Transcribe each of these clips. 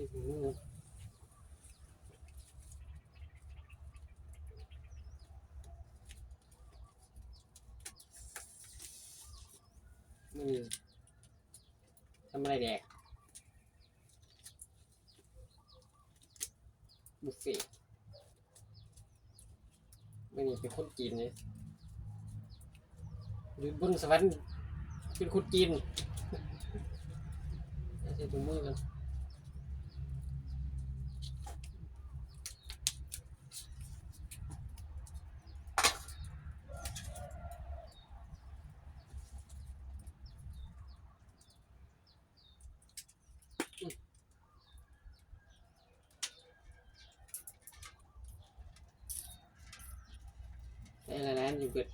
อ้โหมือทำอะไรแดกบุฟเฟ่ต์ไม่นี่เป็นคนจีนเลยหรือบิ้งสวรรค์เป็นคนจีนเอาใส่ถุงมือกัน ได้แล้วนะ อยู่เกิด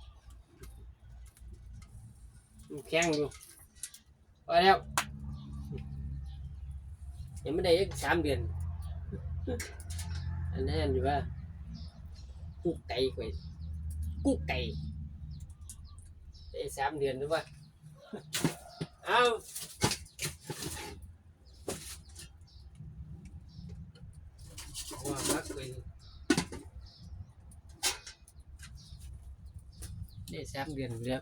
แข็งอยู่พอแล้วยังไม่ได้อีกสามเดือน อันนั้นอยู่ว่ากุ๊กไก่กว่ากุ๊กไก่ได้สามเดือนหรือว่าเอามักเป็น ได้ สามเดือนอยู่แล้ว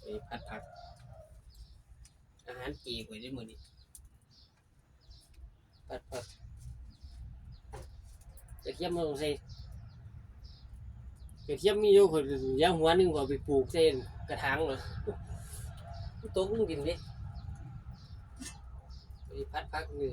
ไปพัดผักาหารจีกไว้ได้มือนี้ปัดปัดจะเทียบมาลงใส่จะเทียบมีอยู่คนย่างหัวนึงก็เอาไปปลูกเส้นกระถางเลยตกลงดินดิไปพัดพักหนึ่ง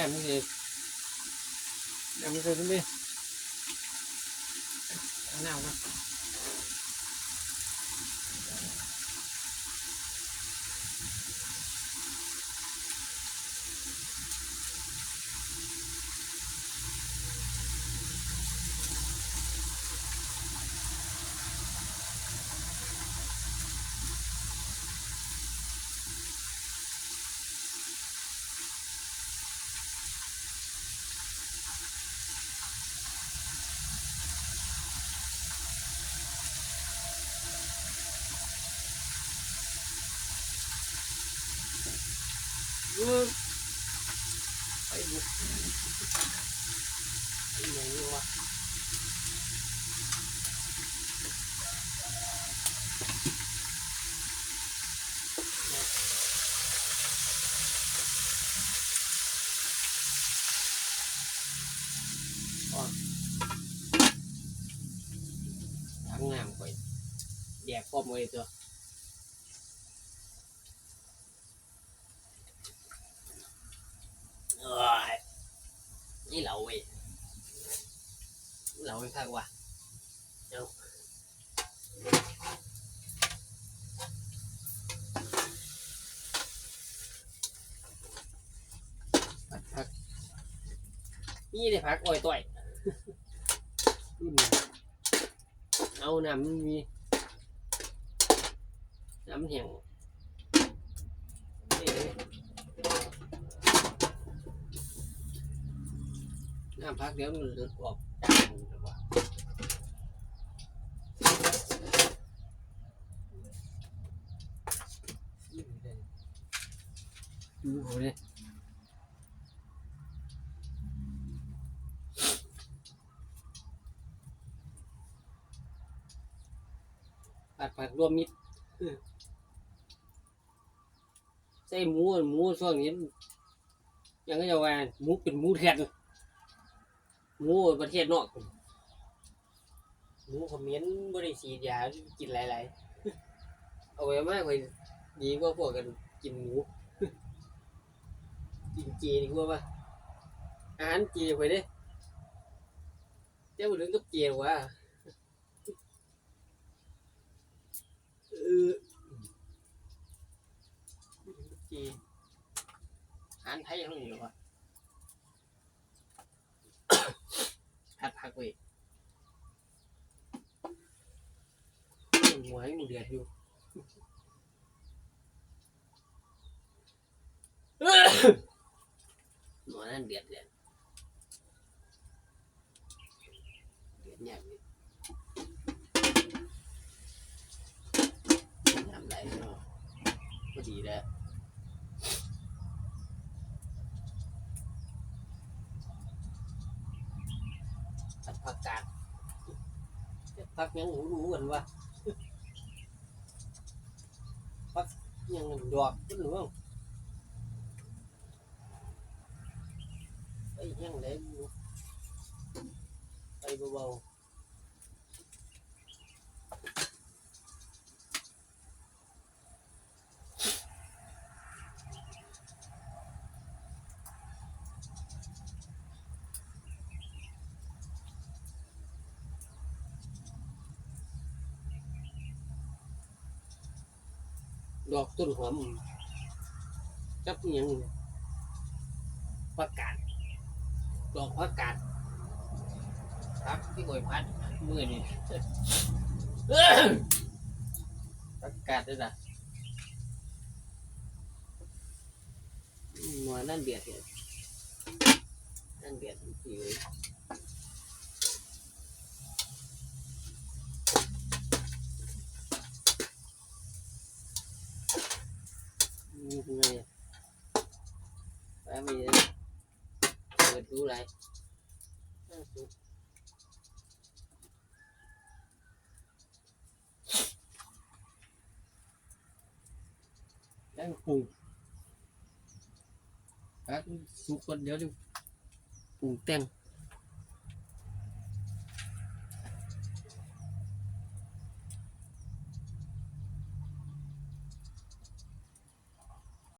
นี่นี่นี่จะเงินเท่าไหร่นะไปหยุดเดียวนี่ตามหัวเลยมันจะเป็นแบบนี้น้ามาอืมไปบุกไปไหนวะ vương phải buộc phải buộc Ăn làm vậy đẹp không người chưa? เราไม่พักว่ะเอาพักพักนี่เลยพักอ้อยต่อยรุ่นนี้เอาน้ำมันมีน้ำแห้งนี่เลย น้ำพักเดี๋ยวมันหลุดออก ดูเอาเลยผัดผักรวมมิตรใส่หมูหมูช่วงนี้มันยังก็จะว่าหมูเป็นหมูแทนหมูประเทศนอกหมูเขมิ้นบริสีดยากินหลาย ๆ เอาไว้มากเลยดีกว่าพวกกันกินหมู กินเจดีกว่าปะอาหารเจไปเด้เจ้าถึงกับเจว่ะเออเจอาหารไทยยังอยู่วะผัดผักเว้ยหัวให้หมูเดือดอยู่ นั่นเดือดเดือดเดือดยากอยู่ทำไรเนาะก็ดีแล้วผัดผักกาดผักยังหูรู้กันวะผักยังดอกขึ้นหรือเปล่า ไปยังไงอยู่ไปเบาๆดอกต้นหอมจับอิหยังประกาศ ดอกพักกาดพักที่กอยพัดมือนี่ พักกาดด้วยนะมัวนั่นเบียดเนี่ยนั่นเบียดอยู่นี่คือไงไปไม่ได้เปิดดูไร แล้วป người cứu lại cái cùng các xung quanh nhớ đi cùng teng